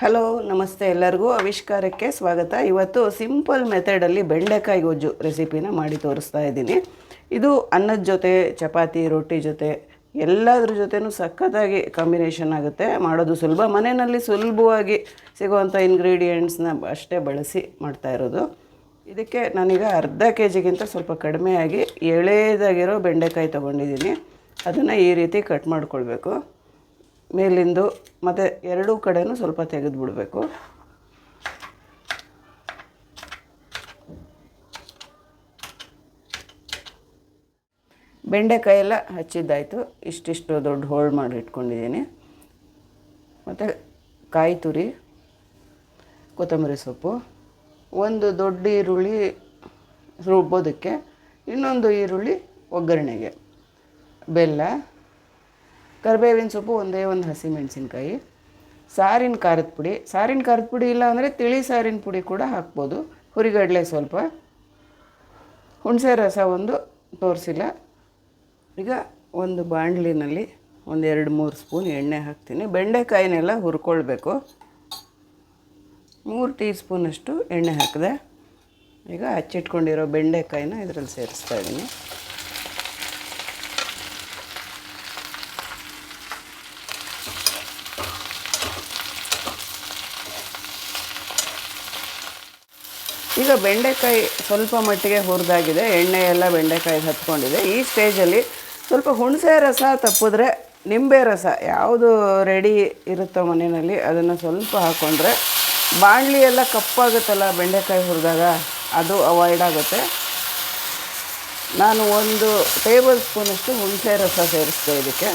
Hello ನಮಸ್ತೆ ಎಲ್ಲರಿಗೂ. ಆವಿಷ್ಕಾರಕ್ಕೆ ಸ್ವಾಗತ. ಇವತ್ತು ಸಿಂಪಲ್ ಮೆಥಡಲ್ಲಿ ಬೆಂಡೆಕಾಯಿ ಗೊಜ್ಜು ರೆಸಿಪಿನ ಮಾಡಿ ತೋರಿಸ್ತಾ ಇದ್ದೀನಿ. ಇದು ಅನ್ನದ ಜೊತೆ, ಚಪಾತಿ, ರೊಟ್ಟಿ ಜೊತೆ, ಎಲ್ಲದ್ರ ಜೊತೆನೂ ಸಖತ್ತಾಗಿ ಕಾಂಬಿನೇಷನ್ ಆಗುತ್ತೆ. ಮಾಡೋದು ಸುಲಭ. ಮನೆಯಲ್ಲಿ ಸುಲಭವಾಗಿ ಸಿಗುವಂಥ ಇಂಗ್ರೀಡಿಯೆಂಟ್ಸ್ನ ಅಷ್ಟೇ ಬಳಸಿ ಮಾಡ್ತಾ ಇರೋದು. ಇದಕ್ಕೆ ನಾನೀಗ ಅರ್ಧ ಕೆ ಜಿಗಿಂತ ಸ್ವಲ್ಪ ಕಡಿಮೆಯಾಗಿ ಎಳೆದಾಗಿರೋ ಬೆಂಡೆಕಾಯಿ ತೊಗೊಂಡಿದ್ದೀನಿ. ಅದನ್ನು ಈ ರೀತಿ ಕಟ್ ಮಾಡ್ಕೊಳ್ಬೇಕು. ಮೇಲಿಂದು, ಮತ್ತು ಎರಡೂ ಕಡೆಯೂ ಸ್ವಲ್ಪ ತೆಗೆದು ಬಿಡಬೇಕು ಬೆಂಡೆಕಾಯಿ ಎಲ್ಲ ಹಚ್ಚಿದ್ದಾಯಿತು. ಇಷ್ಟಿಷ್ಟು ದೊಡ್ಡ ಹೋಳು ಮಾಡಿ ಇಟ್ಕೊಂಡಿದ್ದೀನಿ. ಮತ್ತು ಕಾಯಿ ತುರಿ, ಕೊತ್ತಂಬರಿ ಸೊಪ್ಪು, ಒಂದು ದೊಡ್ಡ ಈರುಳ್ಳಿ ರುಬ್ಬೋದಕ್ಕೆ, ಇನ್ನೊಂದು ಈರುಳ್ಳಿ ಒಗ್ಗರಣೆಗೆ. ಬೆಲ್ಲ ಕರಿಬೇವಿನ ಸೊಪ್ಪು ಒಂದೇ ಒಂದು ಹಸಿಮೆಣಸಿನ್ಕಾಯಿ, ಸಾರಿನ ಖಾರದ ಪುಡಿ. ಸಾರಿನ ಖಾರದ ಪುಡಿ ಇಲ್ಲ ಅಂದರೆ ತಿಳಿ ಸಾರಿನ ಪುಡಿ ಕೂಡ ಹಾಕ್ಬೋದು. ಹುರಿಗಡಲೆ ಸ್ವಲ್ಪ. ಹುಣಸೆ ರಸ ಒಂದು ತೋರಿಸಿಲ್ಲ. ಈಗ ಒಂದು ಬಾಣಲಿನಲ್ಲಿ ಒಂದು ಎರಡು ಮೂರು ಸ್ಪೂನ್ ಎಣ್ಣೆ ಹಾಕ್ತೀನಿ. ಬೆಂಡೆಕಾಯಿನೆಲ್ಲ ಹುರ್ಕೊಳ್ಬೇಕು. ಮೂರು ಟೀ ಸ್ಪೂನಷ್ಟು ಎಣ್ಣೆ ಹಾಕಿದೆ. ಈಗ ಹಚ್ಚಿಟ್ಕೊಂಡಿರೋ ಬೆಂಡೆಕಾಯಿನ ಇದರಲ್ಲಿ ಸೇರಿಸ್ತಾ ಇದ್ದೀನಿ. ಈಗ ಬೆಂಡೆಕಾಯಿ ಸ್ವಲ್ಪ ಮಟ್ಟಿಗೆ ಹುರಿದಾಗಿದೆ, ಎಣ್ಣೆ ಎಲ್ಲ ಬೆಂಡೆಕಾಯಿ ಹತ್ಕೊಂಡಿದೆ. ಈ ಸ್ಟೇಜಲ್ಲಿ ಸ್ವಲ್ಪ ಹುಣಸೆ ರಸ ತಪ್ಪಿದ್ರೆ ನಿಂಬೆ ರಸ ಯಾವುದು ರೆಡಿ ಇರುತ್ತೋ ಮನೆಯಲ್ಲಿ ಅದನ್ನು ಸ್ವಲ್ಪ ಹಾಕ್ಕೊಂಡ್ರೆ ಬಾಣಲಿ ಎಲ್ಲ ಕಪ್ಪಾಗುತ್ತಲ್ಲ ಬೆಂಡೆಕಾಯಿ ಹುರಿದಾಗ, ಅದು ಅವಾಯ್ಡ್ ಆಗುತ್ತೆ. ನಾನು ಒಂದು ಟೇಬಲ್ ಸ್ಪೂನಷ್ಟು ಹುಣಸೆ ರಸ ಸೇರಿಸ್ತೆ ಇದಕ್ಕೆ.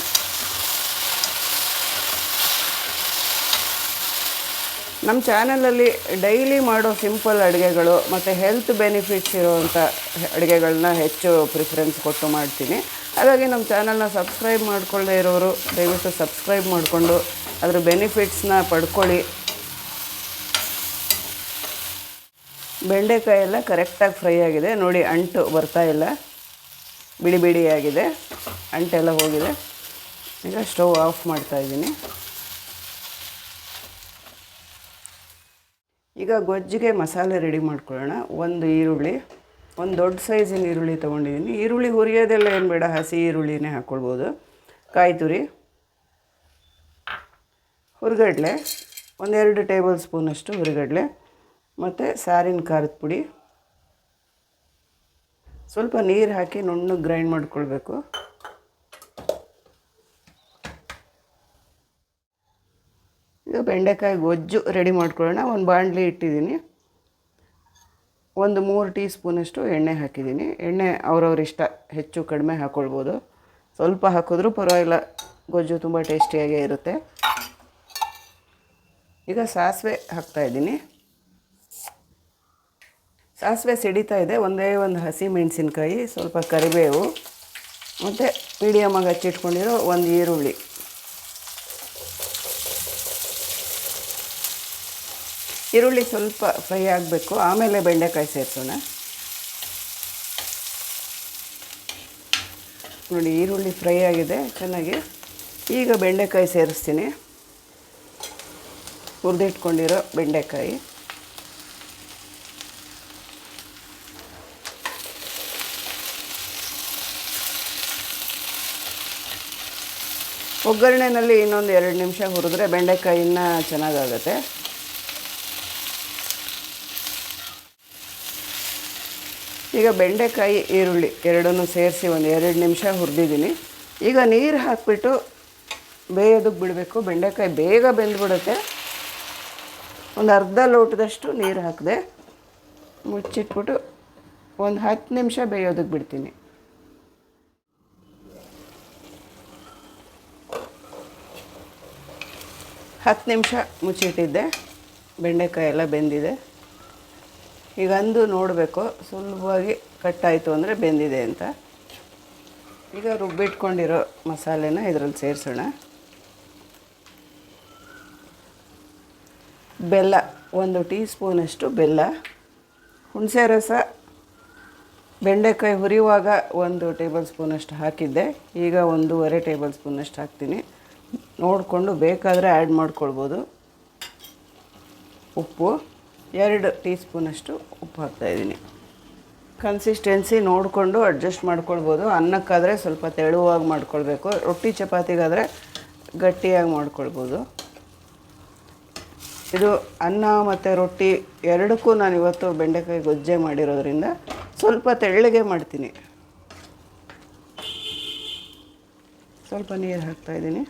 ನಮ್ಮ ಚಾನಲಲ್ಲಿ ಡೈಲಿ ಮಾಡೋ ಸಿಂಪಲ್ ಅಡುಗೆಗಳು ಮತ್ತು ಹೆಲ್ತ್ ಬೆನಿಫಿಟ್ಸ್ ಇರೋವಂಥ ಅಡುಗೆಗಳನ್ನ ಹೆಚ್ಚು ಪ್ರಿಫರೆನ್ಸ್ ಕೊಟ್ಟು ಮಾಡ್ತೀನಿ. ಹಾಗಾಗಿ ನಮ್ಮ ಚಾನಲ್ನ ಸಬ್ಸ್ಕ್ರೈಬ್ ಮಾಡ್ಕೊಳ್ಳದೇ ಇರೋರು ದಯವಿಟ್ಟು ಸಬ್ಸ್ಕ್ರೈಬ್ ಮಾಡಿಕೊಂಡು ಅದರ ಬೆನಿಫಿಟ್ಸ್ನ ಪಡ್ಕೊಳ್ಳಿ. ಬೆಂಡೆಕಾಯಿ ಎಲ್ಲ ಕರೆಕ್ಟಾಗಿ ಫ್ರೈ ಆಗಿದೆ. ನೋಡಿ, ಅಂಟು ಬರ್ತಾ ಇಲ್ಲ. ಬಿಡಿ ಬಿಡಿಯಾಗಿದೆ ಅಂಟೆಲ್ಲ ಹೋಗಿದೆ. ಈಗ ಸ್ಟವ್ ಆಫ್ ಮಾಡ್ತಾ ಈಗ ಗೊಜ್ಜಿಗೆ ಮಸಾಲೆ ರೆಡಿ ಮಾಡ್ಕೊಳ್ಳೋಣ. ಒಂದು ಈರುಳ್ಳಿ, ಒಂದು ದೊಡ್ಡ ಸೈಜಿನ ಈರುಳ್ಳಿ ತೊಗೊಂಡಿದ್ದೀನಿ. ಈರುಳ್ಳಿ ಹುರಿಯೋದೆಲ್ಲ ಏನು ಬೇಡ, ಹಸಿ ಈರುಳ್ಳಿನೇ ಹಾಕ್ಕೊಳ್ಬೋದು ಕಾಯಿ ತುರಿ, ಹುರಿಗಡ್ಲೆ, ಒಂದೆರಡು ಟೇಬಲ್ ಸ್ಪೂನಷ್ಟು ಹುರಿಗಡ್ಲೆ, ಮತ್ತು ಸಾರಿನ ಖಾರದ ಪುಡಿ. ಸ್ವಲ್ಪ ನೀರು ಹಾಕಿ ನುಣ್ಣಗೆ ಗ್ರೈಂಡ್ ಮಾಡ್ಕೊಳ್ಬೇಕು. ಈಗ ಬೆಂಡೆಕಾಯಿ ಗೊಜ್ಜು ರೆಡಿ ಮಾಡ್ಕೊಳ್ಳೋಣ. ಒಂದು ಬಾಣಲಿ ಇಟ್ಟಿದ್ದೀನಿ. ಒಂದು ಮೂರು ಟೀ ಸ್ಪೂನಷ್ಟು ಎಣ್ಣೆ ಹಾಕಿದ್ದೀನಿ. ಎಣ್ಣೆ ಅವ್ರವ್ರ ಇಷ್ಟ, ಹೆಚ್ಚು ಕಡಿಮೆ ಹಾಕ್ಕೊಳ್ಬೋದು ಸ್ವಲ್ಪ ಹಾಕಿದ್ರೂ ಪರವಾಗಿಲ್ಲ, ಗೊಜ್ಜು ತುಂಬ ಟೇಸ್ಟಿಯಾಗೇ ಇರುತ್ತೆ. ಈಗ ಸಾಸಿವೆ ಹಾಕ್ತಾಯಿದ್ದೀನಿ ಸಾಸಿವೆ ಸಿಡಿತಾ ಇದೆ. ಒಂದೇ ಒಂದು ಹಸಿ ಮೆಣಸಿನ್ಕಾಯಿ, ಸ್ವಲ್ಪ ಕರಿಬೇವು, ಮತ್ತು ಮೀಡಿಯಮಾಗಿ ಹಚ್ಚಿಟ್ಕೊಂಡಿರೋ ಒಂದು ಈರುಳ್ಳಿ. ಈರುಳ್ಳಿ ಸ್ವಲ್ಪ ಫ್ರೈ ಆಗಬೇಕು. ಆಮೇಲೆ ಬೆಂಡೆಕಾಯಿ ಸೇರಿಸೋಣ. ನೋಡಿ, ಈರುಳ್ಳಿ ಫ್ರೈ ಆಗಿದೆ, ಚೆನ್ನಾಗಿ. ಈಗ ಬೆಂಡೆಕಾಯಿ ಸೇರಿಸ್ತೀನಿ. ಹುರಿದಿಟ್ಕೊಂಡಿರೋ ಬೆಂಡೆಕಾಯಿ. ಒಗ್ಗರಣೆಯಲ್ಲಿ ಇನ್ನೊಂದು ಎರಡು ನಿಮಿಷ ಹುರಿದ್ರೆ ಬೆಂಡೆಕಾಯಿನ ಚೆನ್ನಾಗಾಗುತ್ತೆ. ಈಗ ಬೆಂಡೆಕಾಯಿ ಈರುಳ್ಳಿ ಎರಡನ್ನೂ ಸೇರಿಸಿ ಒಂದು ಎರಡು ನಿಮಿಷ ಹುರಿದಿದ್ದೀನಿ. ಈಗ ನೀರು ಹಾಕಿಬಿಟ್ಟು ಬೇಯೋದಕ್ಕೆ ಬಿಡಬೇಕು. ಬೆಂಡೆಕಾಯಿ ಬೇಗ ಬೆಂದ್ಬಿಡುತ್ತೆ. ಒಂದು ಅರ್ಧ ಲೋಟದಷ್ಟು ನೀರು ಹಾಕಿದೆ ಮುಚ್ಚಿಟ್ಬಿಟ್ಟು ಒಂದು ಹತ್ತು ನಿಮಿಷ ಬೇಯೋದಕ್ಕೆ ಬಿಡ್ತೀನಿ. ಹತ್ತು ನಿಮಿಷ ಮುಚ್ಚಿಟ್ಟಿದ್ದೆ. ಬೆಂಡೆಕಾಯಿ ಎಲ್ಲ ಬೆಂದಿದೆ. ಈಗ ಅಂದು ನೋಡಬೇಕು, ಸುಲಭವಾಗಿ ಕಟ್ಟಾಯಿತು ಅಂದರೆ ಬೆಂದಿದೆ ಅಂತ. ಈಗ ರುಬ್ಬಿಟ್ಕೊಂಡಿರೋ ಮಸಾಲೆನ ಇದರಲ್ಲಿ ಸೇರಿಸೋಣ. ಬೆಲ್ಲ, ಒಂದು ಟೀ ಸ್ಪೂನಷ್ಟು ಬೆಲ್ಲ, ಹುಣಸೆ ರಸ, ಬೆಂಡೆಕಾಯಿ ಹುರಿಯುವಾಗ ಒಂದು ಟೇಬಲ್ ಸ್ಪೂನಷ್ಟು ಹಾಕಿದ್ದೆ. ಈಗ ಒಂದೂವರೆ ಟೇಬಲ್ ಸ್ಪೂನಷ್ಟು ಹಾಕ್ತೀನಿ. ನೋಡಿಕೊಂಡು ಬೇಕಾದರೆ ಆ್ಯಡ್ ಮಾಡ್ಕೊಳ್ಬೋದು. ಉಪ್ಪು. ಎರಡು ಟೀ ಸ್ಪೂನಷ್ಟು ಉಪ್ಪು ಹಾಕ್ತಾಯಿದ್ದೀನಿ ಕನ್ಸಿಸ್ಟೆನ್ಸಿ ನೋಡಿಕೊಂಡು ಅಡ್ಜಸ್ಟ್ ಮಾಡ್ಕೊಳ್ಬೋದು. ಅನ್ನಕ್ಕಾದರೆ ಸ್ವಲ್ಪ ತೆಳುವಾಗಿ ಮಾಡ್ಕೊಳ್ಬೇಕು. ರೊಟ್ಟಿ ಚಪಾತಿಗಾದರೆ ಗಟ್ಟಿಯಾಗಿ ಮಾಡ್ಕೊಳ್ಬೋದು. ಇದು ಅನ್ನ ಮತ್ತು ರೊಟ್ಟಿ ಎರಡಕ್ಕೂ ನಾನು ಇವತ್ತು ಬೆಂಡೆಕಾಯಿ ಗೊಜ್ಜೆ ಮಾಡಿರೋದ್ರಿಂದ ಸ್ವಲ್ಪ ತೆಳ್ಳಗೆ ಮಾಡ್ತೀನಿ. ಸ್ವಲ್ಪ ನೀರು ಹಾಕ್ತಾಯಿದ್ದೀನಿ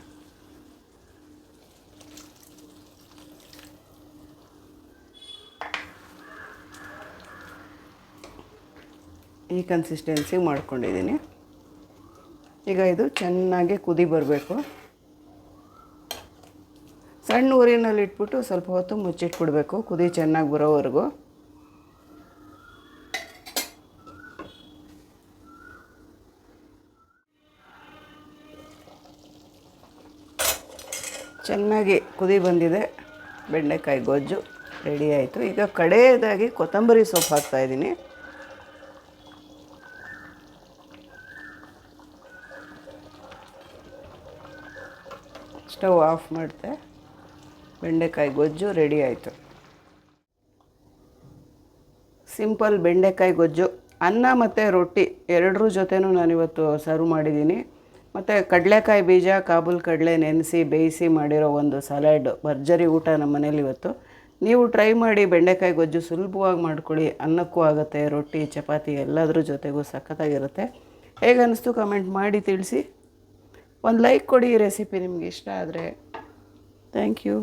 ಈ ಕನ್ಸಿಸ್ಟೆನ್ಸಿ ಮಾಡ್ಕೊಂಡಿದ್ದೀನಿ. ಈಗ ಇದು ಚೆನ್ನಾಗಿ ಕುದಿ ಬರಬೇಕು. ಸಣ್ಣ ಊರಿನಲ್ಲಿ ಇಟ್ಬಿಟ್ಟು ಸ್ವಲ್ಪ ಹೊತ್ತು ಮುಚ್ಚಿಟ್ಬಿಡಬೇಕು. ಕುದಿ ಚೆನ್ನಾಗಿ ಬರೋವರೆಗೂ. ಚೆನ್ನಾಗಿ ಕುದಿ ಬಂದಿದೆ. ಬೆಂಡೆಕಾಯಿ ಗೊಜ್ಜು ರೆಡಿ ಆಯಿತು. ಈಗ ಕಡೆಯದಾಗಿ ಕೊತ್ತಂಬರಿ ಸೊಪ್ಪು ಹಾಕ್ತಾಯಿದ್ದೀನಿ ಸ್ಟವ್ ಆಫ್ ಮಾಡಿದೆ ಬೆಂಡೆಕಾಯಿ ಗೊಜ್ಜು ರೆಡಿ ಆಯಿತು. ಸಿಂಪಲ್ ಬೆಂಡೆಕಾಯಿ ಗೊಜ್ಜು. ಅನ್ನ ಮತ್ತು ರೊಟ್ಟಿ ಎರಡರ ಜೊತೆನೂ ನಾನಿವತ್ತು ಸರ್ವ್ ಮಾಡಿದ್ದೀನಿ. ಮತ್ತು ಕಡಲೆಕಾಯಿ ಬೀಜ, ಕಾಬೂಲ್ ಕಡಲೆ ನೆನೆಸಿ ಬೇಯಿಸಿ ಮಾಡಿರೋ ಒಂದು ಸಲಾಡ್, ಭರ್ಜರಿ ಊಟ ನಮ್ಮ ಮನೇಲಿ ಇವತ್ತು. ನೀವು ಟ್ರೈ ಮಾಡಿ ಬೆಂಡೆಕಾಯಿ ಗೊಜ್ಜು ಸುಲಭವಾಗಿ ಮಾಡ್ಕೊಳ್ಳಿ. ಅನ್ನಕ್ಕೂ ಆಗುತ್ತೆ, ರೊಟ್ಟಿ, ಚಪಾತಿ ಎಲ್ಲದರ ಜೊತೆಗೂ ಸಖತ್ತಾಗಿರುತ್ತೆ. ಹೇಗೆ ಅನ್ನಿಸ್ತು ಕಮೆಂಟ್ ಮಾಡಿ ತಿಳಿಸಿ. ಒಂದು ಲೈಕ್ ಕೊಡಿ ರೆಸಿಪಿ ನಿಮಗೆ ಇಷ್ಟ ಆದರೆ. Thank you